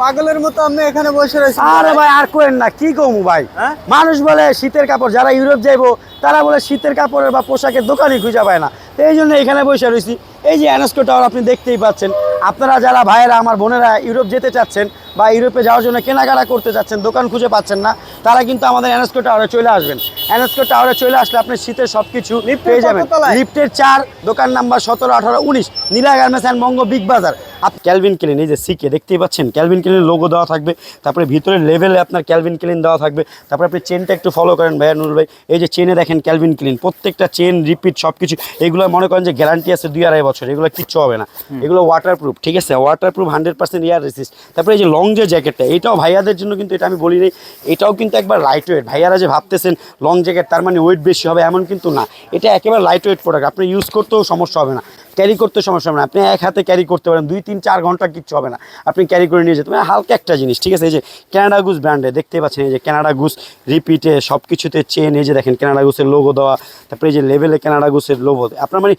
পাগলের মতো আমি এখানে বসে রয়েছি। আরে ভাই আর করেন না কি কমু ভাই? হ্যাঁ? মানুষ বলে শীতের কাপড় যারা ইউরোপ যাইবো তারা বলে শীতের কাপড়ের বা পোশাকের দোকানই খুঁজে পায় না। এই জন্য এখানে বসে রয়েছি। এই যে অ্যানস্কো টাওয়ার আপনি দেখতেই পাচ্ছেন আপনারা যারা ভাইয়েরা আমার বোনেরা ইউরোপ যেতে চাচ্ছেন বা ইউরোপে যাওয়ার জন্য কেনাকাটা করতে চাচ্ছেন দোকান খুঁজে পাচ্ছেন না তারা কিন্তু আমাদের অ্যানস্কো টাওয়ারে চলে আসবেন। অ্যানস্কো টাওয়ারে চলে আসলে আপনি শীতের সব কিছু পেয়ে যাবেন। লিফটের চার দোকান নাম্বার সতেরো আঠারো উনিশ Nila garments and Banga big Bazar. Up Calvin Klein এই যে সিকে দেখতেই পাচ্ছেন ক্যালভিন ক্লিন লোগো দেওয়া থাকবে তারপরে ভিতরে লেভেলে আপনার ক্যালভিন ক্লিন দেওয়া থাকবে তারপরে আপনি চেনটা একটু ফলো করেন ভাইয়া নুরুল ভাই এই যে চেনে দেখেন ক্যালভিন ক্লিন প্রত্যেকটা চেন রিপিট সব কিছু এগুলো মনে করেন যে গ্যারান্টি আছে দুই আড়াই বছর এগুলো কিচ্ছু হবে না এগুলো ওয়াটারপ্রুফ ঠিক আছে? ওয়াটারপ্রুফ হান্ড্রেড পার্সেন্ট ইয়ার রেসিস্ট তারপরে এই যে লং যে জ্যাকেটটা এটাও ভাইয়াদের জন্য কিন্তু এটা আমি বলি নাই এটাও কিন্তু একবার লাইট ওয়েট ভাইয়ারা যে ভাবতেছেন লং জ্যাকেট তার মানে ওয়েট বেশি হবে এমন কিন্তু না এটা একেবারে লাইট ওয়েট প্রোডাক্ট আপনি ইউজ করতেও সমস্যা হবে না। ক্যারি করতে সমস্যা হবে না। আপনি এক হাতে ক্যারি করতে পারেন, দুই, তিন, চার ঘণ্টা কিচ্ছু হবে না। আপনি ক্যারি করে নিয়ে যেতে পারেন। হালকা একটা জিনিস, ঠিক আছে? এই যে ক্যানাডা গুস ব্র্যান্ডে দেখতে পাচ্ছেন, এই যে ক্যানাডা গুস রিপিটে সব কিছুতে চেন এই যে দেখেন ক্যানাডা গুসের লোগো দেওয়া, তারপরে এই যে লেভেলে ক্যানাডা গুসের লোগো আপনার মানে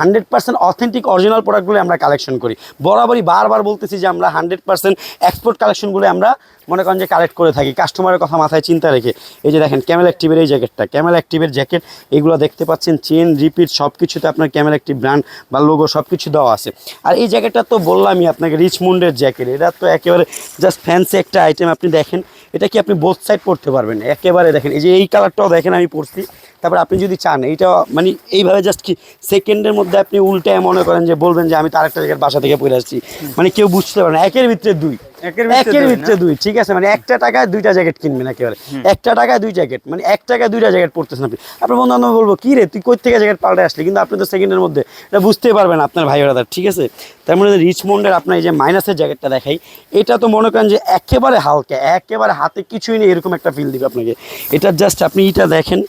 হান্ড্রেড পার্সেন্ট অথেন্টিক অরিজিনাল প্রোডাক্টগুলো আমরা কালেকশন করি। বরাবরই বারবার বলতেছি যে আমরা হান্ড্রেড পার্সেন্ট এক্সপোর্ট কালেকশনগুলো আমরা মনে করেন যে কালেক্ট করে থাকি। কাস্টমারের কথা মাথায় চিন্তা রেখে। এই যে দেখেন ক্যামেল অ্যাক্টিভের এই জ্যাকেটটা ক্যামেল অ্যাক্টিভের জ্যাকেট এগুলো দেখতে পাচ্ছেন চেন রিপিট সব কিছুতে আপনার ক্যামেল অ্যাক্টিভ ব্র্যান্ড বা লোগো সব কিছু দেওয়া আছে। আর এই জ্যাকেটটা তো বললামই আপনাকে রিচমুন্ডের জ্যাকেট এটা তো একেবারে জাস্ট ফ্যান্সি একটা আইটেম আপনি দেখেন। এটা কি আপনি বোথ সাইড পড়তে পারবেন? একেবারে দেখেন, এই যে এই কালারটাও দেখেন আমি পড়ছি তারপর আপনি যদি চান এইটা মানে এইভাবে জাস্ট কি সেকেন্ডের মধ্যে আপনি উল্টায় মনে করেন যে বলবেন যে আমি তো আরেকটা জ্যাকেট বাসা থেকে পড়ে আসছি। মানে কেউ বুঝতে পারে না একের ভিতরে দুই। একের ভিতরে একের দুই, ভিতরে দুই ঠিক আছে? মানে একটা টাকায় দুইটা জ্যাকেট কিনবেন একেবারে। একটা টাকায় দুই জ্যাকেট মানে এক টাকায় দুইটা জ্যাকেট পড়তেছেন আপনি। আপনার বন্ধু বান্ধব বলব কি রে তুই কই থেকে জ্যাকেট পাল্টে আসলি? কিন্তু আপনি তো সেকেন্ডের মধ্যে এটা বুঝতেই পারবেন আপনার ভাই ব্রাদার ঠিক আছে? তার মধ্যে রিচমন্ডের আপনার এই যে মাইনাসের জ্যাকেটটা দেখাই এটা তো মনে করেন যে একেবারে হালকা একেবারে হাতে কিছুই নেই এরকম একটা ফিল দিবে আপনাকে। এটা জাস্ট আপনি এটা দেখেন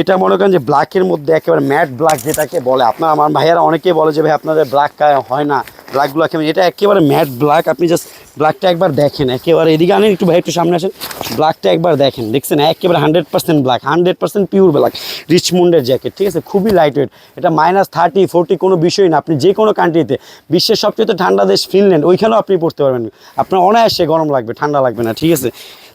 এটা মনে করেন যে ব্ল্যাকের মধ্যে একেবারে ম্যাট ব্ল্যাক যেটাকে বলে। আপনার, আমার ভাইয়ারা অনেকেই বলে যে, ভাই, আপনাদের ব্ল্যাক হয় না। ব্ল্যাকগুলো কেমন এটা একেবারে ম্যাট ব্ল্যাক আপনি জাস্ট ব্ল্যাকটা একবার দেখেন। একেবারে এদিকে আনেন, একটু ভাই, একটু সামনে আসেন। ব্ল্যাকটা একবার দেখেন। দেখছেন? একেবারে hundred percent black hundred percent pure black রিচমুন্ডের jacket ঠিক আছে? খুবই লাইট ওয়েট এটা মাইনাস থার্টি ফোর্টি কোনো বিষয় না। আপনি যে কোনো কান্ট্রিতে বিশ্বের সবচেয়ে ঠান্ডা দেশ ফিনল্যান্ড, ওইখানেও আপনি পড়তে পারবেন। আপনার অনায়াসে গরম লাগবে, ঠান্ডা লাগবে না, ঠিক আছে?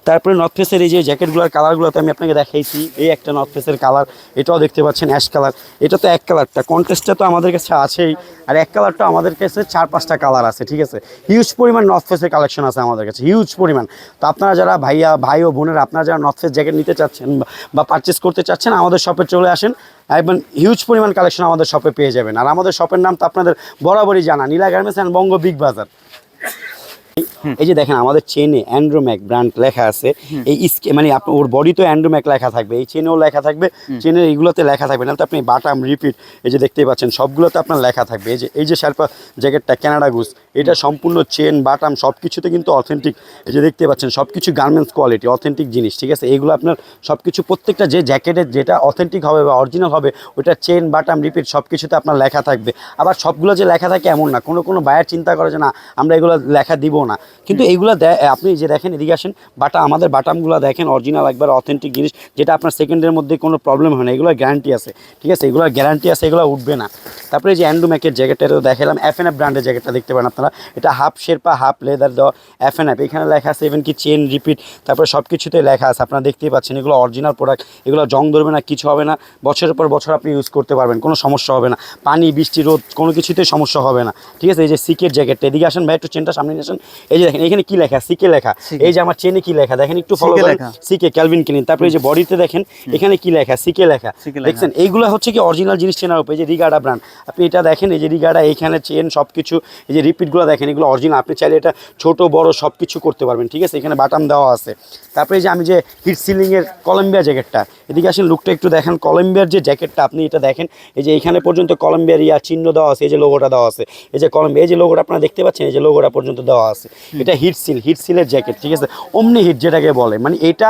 তারপরে নর্থ ফেসের এই যে জ্যাকেটগুলোর কালারগুলোতে আমি আপনাকে দেখাইছি, এই একটা নর্থ ফেসের কালার, এটাও দেখতে পাচ্ছেন অ্যাশ কালার এটা তো এক কালারটা কন্টেস্টটা তো আমাদের কাছে আছেই, আর এক কালারটা আমাদের কাছে চার পাঁচটা কালার আছে, ঠিক আছে? হিউজ পরিমাণ নর্থ ফেসের কালেকশন আছে আমাদের কাছে হিউজ পরিমাণ। তো আপনারা যারা ভাইয়া, ভাই ও বোনেরা, আপনারা যারা নর্থ ফেস জ্যাকেট নিতে চাচ্ছেন বা- পারচেস করতে চাচ্ছেন, আমাদের শপে চলে আসেন, এবং হিউজ পরিমাণ কালেকশন আমাদের শপে পেয়ে যাবেন। আর আমাদের শপের নাম তো আপনাদের বরাবরই জানা, Nila garments and Banga big Bazar এই যে দেখেন আমাদের চেনে অ্যান্ড্রোম্যাক ব্র্যান্ড লেখা আছে। এই স্কে মানে ওর বডি তো অ্যান্ড্রোম্যাক লেখা থাকবে এই চেনেও লেখা থাকবে চেনের এইগুলোতে লেখা থাকবে। না তো আপনি বাটাম রিপিট এই যে দেখতেই পাচ্ছেন সবগুলোতে আপনার লেখা থাকবে। এই যে এই যে শার্পা জ্যাকেটটা ক্যানাডা গুস এটা সম্পূর্ণ চেন বাটাম সব কিছুতে কিন্তু অথেন্টিক এই যে দেখতে পাচ্ছেন সব কিছু গার্মেন্টস কোয়ালিটি অথেন্টিক জিনিস ঠিক আছে? এইগুলো আপনার সব কিছু প্রত্যেকটা যে জ্যাকেটের যেটা অথেন্টিক হবে বা অরিজিনাল হবে ওটা চেন বাটাম রিপিট সব কিছুতে আপনার লেখা থাকবে। আবার সবগুলো যে লেখা থাকে এমন না কোনো কোনো বায়ার চিন্তা করে যে না আমরা এগুলো লেখা দিব না। কিন্তু এইগুলো আপনি যে দেখেন এদিকে আসেন বাটা আমাদের বাটামগুলো দেখেন অরিজিনাল একবার অথেন্টিক জিনিস যেটা আপনার সেকেন্ডের মধ্যে কোনো প্রবলেম হয় না এগুলো গ্যারান্টি আছে ঠিক আছে? এগুলো গ্যারান্টি আছে এগুলো উঠবে না। তারপরে এই যে অ্যান্ডোম্যাকের জ্যাকেটটা দেখালাম এফ এন এফ ব্র্যান্ডের জ্যাকেটটা দেখতে পারেন আপনারা। এটা হাফ শেরপা হাফ লেদার দেওয়া এন এফ এখানে লেখা আছে ইভেন কি চেন রিপিট তারপরে সব কিছুতে লেখা আছে। আপনারা দেখতেই পাচ্ছেন এগুলো অরিজিনাল প্রোডাক্ট এগুলো জং ধরবে না কিছু হবে না। বছরের পর বছর আপনি ইউজ করতে পারবেন কোনো সমস্যা হবে না। পানি বৃষ্টি রোদ কোনো কিছুতেই সমস্যা হবে না। ঠিক আছে এই যে সিকের জ্যাকেটটা এদিকে আসেন ভাই একটু চেনটা সামনে নিয়ে আসেন। এই যে দেখেন এখানে কি লেখা? সিকে লেখা। এই যে আমার চেনে কি লেখা? দেখেন একটু ফলো করেন। সিকে ক্যালভিন ক্লিন তারপরে এই যে বডিতে দেখেন এখানে কি লেখা? সিকে লেখা। দেখছেন এইগুলো হচ্ছে কি অরিজিনাল জিনিস চেনার উপরে। যে রিগার্ডা ব্র্যান্ড আপনি এটা দেখেন এই যে রিগাডা এইখানে চেন সব কিছু এই যে রিপিটগুলো দেখেন এগুলো অরিজিনাল আপনি চাইলে এটা ছোট বড় সব কিছু করতে পারবেন ঠিক আছে? এখানে বাটাম দেওয়া আছে। তারপরে এই যে আমি যে হিট সিলিংয়ের কলম্বিয়া জ্যাকেটটা এদিকে আসেন লুকটা একটু দেখেন। কলম্বিয়ার যে জ্যাকেটটা আপনি এটা দেখেন এই যে এখানে পর্যন্ত কলম্বিয়ার ইয়া চিহ্ন দেওয়া আছে এই যে লোগোটা দেওয়া আছে। এই যে কলম্বিয়া এই যে লোগোটা আপনারা দেখতে পাচ্ছেন এই যে লোগোটা পর্যন্ত দেওয়া আছে। এটা হিট সিল হিট সিলের জ্যাকেট ঠিক আছে? অমনি হিট যেটাকে বলে। মানে এটা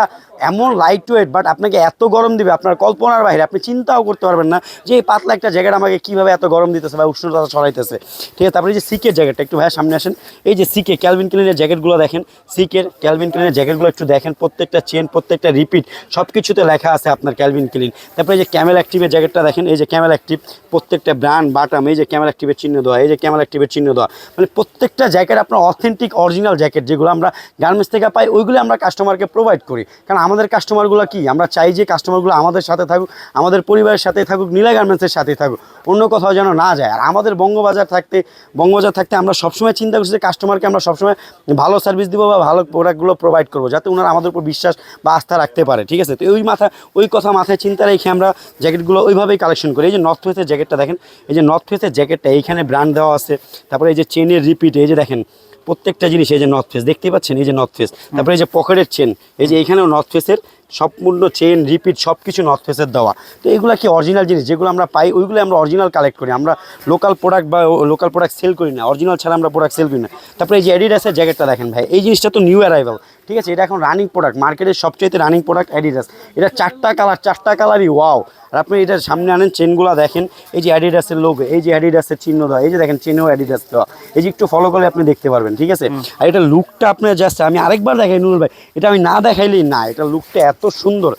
এমন লাইট ওয়েট বাট আপনাকে এত গরম দিবে আপনার কল্পনার বাইরে। আপনি চিন্তাও করতে পারবেন না যে পাতলা একটা জ্যাকেট আমাকে কীভাবে এত গরম দিতেছে বা উষ্ণতা ছড়াইতেছে। ঠিক আছে? তারপরে যে সিকের জ্যাকেটটা একটু ভাইয়া সামনে আসেন। এই যে সিকে ক্যালভিন ক্লিনের জ্যাকেটগুলো দেখেন। সিকের ক্যালভিন ক্লিনের জ্যাকেটগুলো একটু দেখেন। প্রত্যেকটা চেন প্রত্যেকটা রিপিট সব কিছুতে লেখা আছে আপনার ক্যালভিন ক্লিন তারপরে এই যে ক্যামেল অ্যাক্টিভের জ্যাকেটটা দেখেন, এই যে ক্যামেল অ্যাক্টিভ প্রত্যেকটা ব্র্যান্ড বাটাম এই যে ক্যামেল অ্যাক্টিভের চিহ্ন দেওয়া, এই যে ক্যামেল অ্যাক্টিভের চিহ্ন দেওয়া। মানে প্রত্যেকটা জ্যাকেট আপনার অথেন্টিক অরিজিনাল জ্যাকেট যেগুলো আমরা গার্মেন্টস থেকে পাই ওইগুলো আমরা কাস্টমারকে প্রোভাইড করি। কারণ আমাদের কাস্টমারগুলো কি? আমরা চাই যে কাস্টমারগুলো আমাদের সাথে থাকুক, আমাদের পরিবারের সাথে থাকুক নীলা গার্মেন্টসের সাথে থাকুক। অন্য কোথাও যেন না যায়। আর আমাদের বঙ্গবাজার থাকতে বঙ্গবাজার থাকতে আমরা সবসময় চিন্তা করছি যে কাস্টমারকে আমরা সবসময় ভালো সার্ভিস দিব বা ভালো প্রোডাক্টগুলো প্রোভাইড করব, যাতে ওনারা আমাদের উপর বিশ্বাস বা আস্থা রাখতে পারে, ঠিক আছে? তো ওই মাথা, ওই কথা মাথায় চিন্তা রেখে আমরা জ্যাকেটগুলো ওইভাবেই কালেকশন করি। এই যে নর্থ ফেসের জ্যাকেটটা দেখেন, এই যে নর্থ ফেসের জ্যাকেটটা এইখানে ব্র্যান্ড দেওয়া আছে। তারপরে এই যে চেনের রিপিট এই যে দেখেন, প্রত্যেকটা জিনিস এই যে নর্থ ফেস দেখতেই পাচ্ছেন? এই যে নর্থ ফেস তারপরে এই যে পকেটের চেন এই যে এইখানেও নর্থ ফেসের সম্পূর্ণ চেন রিপিট সব কিছু নর্থ ফেসের দেওয়া। তো এগুলো কি অরিজিনাল জিনিস? যেগুলো আমরা পাই ওইগুলো আমরা অরিজিনাল কালেক্ট করি। আমরা লোকাল প্রোডাক্ট বা লোকাল প্রোডাক্ট সেল করি না। অরিজিনাল ছাড়া আমরা প্রোডাক্ট সেল করি না। তারপরে এই যে অ্যাডিডাসের জ্যাকেটটা দেখেন ভাই, এই জিনিসটা তো নিউ অ্যারাইভাল ঠিক আছে এটা এখন রানিং প্রোডাক্ট মার্কেটের সবচেয়ে রানিং প্রোডাক্ট অ্যাডিডাস এটা চারটা কালার চারটা কালারই ওয়াও আর আপনি এটার সামনে আনেন চেনগুলো দেখেন এই যে অ্যাডিডাসের লোগো এই যে অ্যাডিডাসের চিহ্ন দেওয়া এই যে দেখেন চেনেও অ্যাডিডাস দেওয়া। এই যে একটু ফলো করলে আপনি দেখতে পারবেন ঠিক আছে? আর এটা লুকটা আপনার জাস্ট আমি আরেকবার দেখাই নুরুল ভাই এটা আমি না দেখাইলেই না এটা লুকটা এত সুন্দর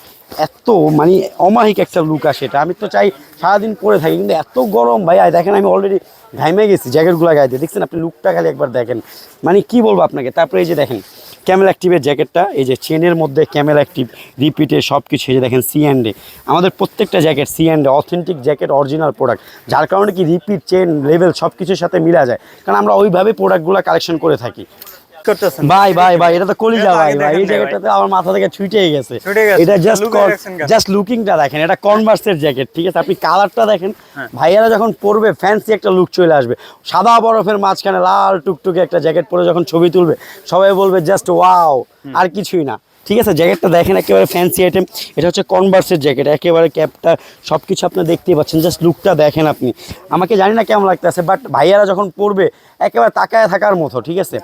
এত মানে অমাহিক একটা লুক আসে এটা। আমি তো চাই সারাদিন পরে থাকি কিন্তু এত গরম ভাই আর দেখেন আমি অলরেডি ঘাইমে গেছি জ্যাকেটগুলো গায়ে দিয়ে। দেখছেন আপনি লুকটা খালি একবার দেখেন। মানে কি বলব আপনাকে? তারপরে এই যে দেখেন ক্যামেল অ্যাক্টিভের জ্যাকেটটা, এই যে চেনের মধ্যে ক্যামেল অ্যাক্টিভ রিপিটে সব কিছু এই যে দেখেন সি অ্যান্ডে আমাদের প্রত্যেকটা জ্যাকেট সি অ্যান্ডে অথেন্টিক জ্যাকেট অরিজিনাল প্রোডাক্ট যার কারণে কি রিপিট চেন লেভেল সব কিছুর সাথে মিলা যায়। কারণ আমরা ওইভাবে প্রোডাক্টগুলো কালেকশন করে থাকি। করতেছেন। ভাই ভাই ভাই এটা তো কলিজা এটা ভাই ভাই এই জায়গাটাতে আমার মাথা থেকে ছুটেই গেছে। এটা জাস্ট? জাস্ট লুকিংটা দেখেন এটা কনভার্সের জ্যাকেট ঠিক আছে? আপনি কালারটা দেখেন হ্যাঁ। ভাইয়ারা যখন পরবে ফ্যান্সি একটা লুক চলে আসবে। সাদা বরফের মাঝখানে লাল টুকটুকে একটা জ্যাকেট পরে যখন ছবি তুলবে সবাই বলবে জাস্ট ওয়াও আর কিছুই না। ঠিক আছে জ্যাকেটটা দেখেন একেবারে ফ্যান্সি আইটেম এটা হচ্ছে কনভার্সের জ্যাকেট একেবারে ক্যাপটা সব কিছু আপনি দেখতেই পাচ্ছেন। জাস্ট লুকটা দেখেন আপনি। আমাকে জানি না কেমন লাগতেছে বাট ভাইয়ারা যখন পরবে একেবারে তাকায় থাকার মতো ঠিক আছে?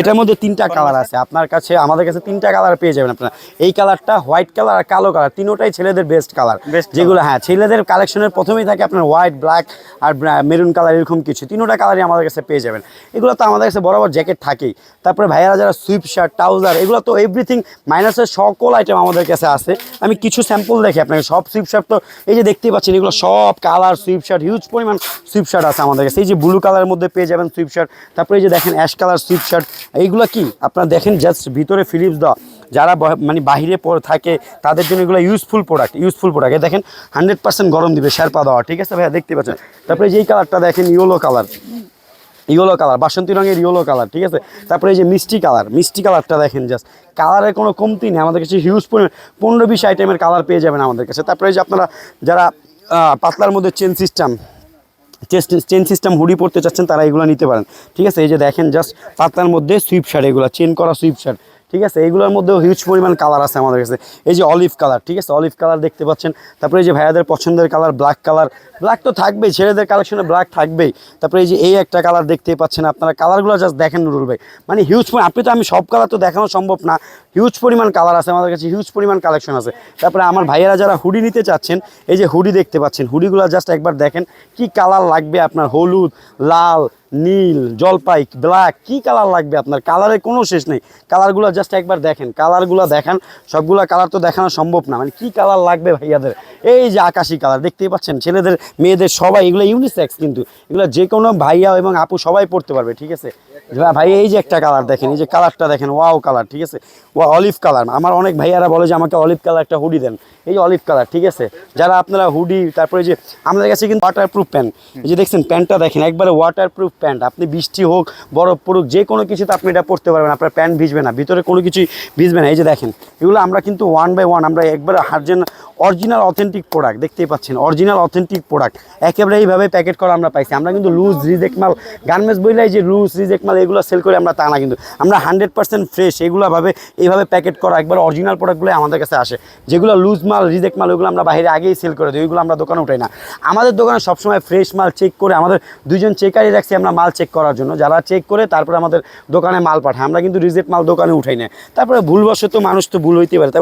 এটার মধ্যে তিনটা কালার আছে। আপনার কাছে আমাদের কাছে তিনটা কালার পেয়ে যাবেন আপনারা। এই কালারটা হোয়াইট কালার আর কালো কালার তিনোটাই ছেলেদের বেস্ট কালার যেগুলো হ্যাঁ ছেলেদের কালেকশনের প্রথমেই থাকে আপনার হোয়াইট ব্ল্যাক আর মেরুন কালার এরকম কিছু। তিনোটা কালারই আমাদের কাছে পেয়ে যাবেন। এগুলো তো আমাদের কাছে বরাবর জ্যাকেট থাকেই। তারপরে ভাইয়ারা যারা সুইপ শার্ট ট্রাউজার এগুলো তো এভরিথিং মাইনাসের সকল আইটেম আমাদের কাছে আছে। আমি কিছু স্যাম্পল দেখি আপনাকে, সব সুইপ শার্ট তো এই যে দেখতেই পাচ্ছেন, এগুলো সব কালার সুইপশার্ট হিউজ পরিমাণ সুইপশার্ট আছে আমাদের কাছে। এই যে ব্লু কালারের মধ্যে পেয়ে যাবেন সুইপশার্ট তারপরে এই যে দেখেন অ্যাশ কালার সুইপশার্ট এইগুলো কি? আপনারা দেখেন জাস্ট ভিতরে ফিলিপস দেওয়া। যারা মানে বাহিরে থাকে, তাদের জন্য এগুলো ইউজফুল প্রোডাক্ট ইউজফুল প্রোডাক্ট দেখেন হান্ড্রেড পার্সেন্ট গরম দিবে, শেরপা দেওয়া, ঠিক আছে ভাইয়া? দেখতে পাচ্ছেন। তারপরে যেই কালারটা দেখেন ইয়েলো কালার ইয়েলো কালার, বাসন্তী রঙের ইয়েলো কালার, ঠিক আছে? তারপরে এই যে মিষ্টি কালার, মিষ্টি কালারটা দেখেন জাস্ট কালারের কোনো কমতি নেই, আমাদের কাছে হিউজ পরিমাণ, পনেরো বিশ আইটেমের কালার পেয়ে যাবেন আমাদের কাছে। তারপরে এই যে আপনারা যারা পাতলার মধ্যে chain system chain system hoodie পড়তে চাচ্ছেন, তারা এগুলো নিতে পারেন। ঠিক আছে? এই যে দেখেন জাস্ট পাতলার মধ্যে সুইপ শার্ট এগুলো চেন করা সুইপ শার্ট ঠিক আছে? এইগুলোর মধ্যেও হিউজ পরিমাণ কালার আছে আমাদের কাছে। এই যে অলিভ কালার ঠিক আছে? অলিভ কালার দেখতে পাচ্ছেন। তারপরে এই যে ভাইয়াদের পছন্দের কালার ব্ল্যাক কালার ব্ল্যাক তো থাকবেই, ছেলেদের কালেকশনে ব্ল্যাক থাকবেই। তারপরে এই যে এই একটা কালার দেখতেই পাচ্ছেন আপনারা। কালারগুলো জাস্ট দেখেন নুরুল ভাই। মানে হিউজ আপনি তো আমি সব কালার তো দেখানো সম্ভব না। হিউজ পরিমাণ কালার আছে আমাদের কাছে হিউজ পরিমাণ কালেকশন আছে। তারপরে আমার ভাইয়েরা যারা হুডি নিতে চাচ্ছেন, এই যে হুডি দেখতে পাচ্ছেন। হুডিগুলো জাস্ট একবার দেখেন, কি কালার লাগবে আপনার? হলুদ, লাল নীল, জলপাই ব্ল্যাক কি কালার লাগবে আপনার? কালারের কোনো শেষ নেই। কালারগুলো জাস্ট একবার দেখেন। কালারগুলো দেখান। সবগুলো কালার তো দেখানো সম্ভব না। মানে কি কালার লাগবে ভাইয়াদের? এই যে আকাশি কালার দেখতেই পাচ্ছেন? ছেলেদের, মেয়েদের সবাই, এগুলো ইউনিসেক্স কিন্তু। এগুলো যে কোনো ভাইয়া এবং আপু সবাই পড়তে পারবে, ঠিক আছে? ভাই, এই যে একটা কালার দেখেন, এই যে কালারটা দেখেন ওয়াও কালার ঠিক আছে? ওয়া অলিভ কালার আমার অনেক ভাইয়ারা বলে যে, আমাকে অলিভ কালার একটা হুডি দেন। এই অলিভ কালার ঠিক আছে? যারা আপনারা হুডি তারপরে যে, আমাদের কাছে কিন্তু ওয়াটার প্রুফ প্যান্ট এই যে দেখছেন প্যান্টটা দেখেন, একবারে ওয়াটার প্রুফ প্যান্ট, আপনি বৃষ্টি হোক, বরফ পড়ুক, যে কোনো কিছুতে আপনি এটা পড়তে পারবেন, আপনার প্যান্ট ভিজবে না, ভিতরে কোনো কিছুই ভিজবে না। এই যে দেখেন, এগুলো আমরা কিন্তু ওয়ান বাই ওয়ান আমরা একবার হার্জেন অরিজিনাল অথেন্টিক প্রোডাক্ট দেখতেই পাচ্ছেন অরিজিনাল অথেন্টিক প্রোডাক্ট একেবারে এইভাবে প্যাকেট করা আমরা পাইছি। আমরা কিন্তু লুজ রিজেক্ট মাল গার্মেন্টস বইলাই যে লুজ রিজেক্ট মাল, এগুলো সেল করে আমরা তা না কিন্তু, আমরা হান্ড্রেড পার্সেন্ট ফ্রেশ এগুলোভাবে এইভাবে প্যাকেট করা একবার অরিজিনাল প্রোডাক্টগুলো আমাদের কাছে আসে। যেগুলো লুজ মাল, রিজেক্ট মাল, ওগুলো আমরা বাইরে আগেই সেল করে দিই, ওইগুলো আমরা দোকানে উঠাই না। আমাদের দোকানে সবসময় ফ্রেশ মাল চেক করে আমাদের দুজন চেকারই রাখছি, আমরা মাল চেক করার জন্য। যারা চেক করে তারপরে আমাদের দোকানে মাল পাঠায়। আমরা কিন্তু রিজেক্ট মাল দোকানে উঠাই না। তারপরে ভুলবশত মানুষ তো ভুল হইতে পারে।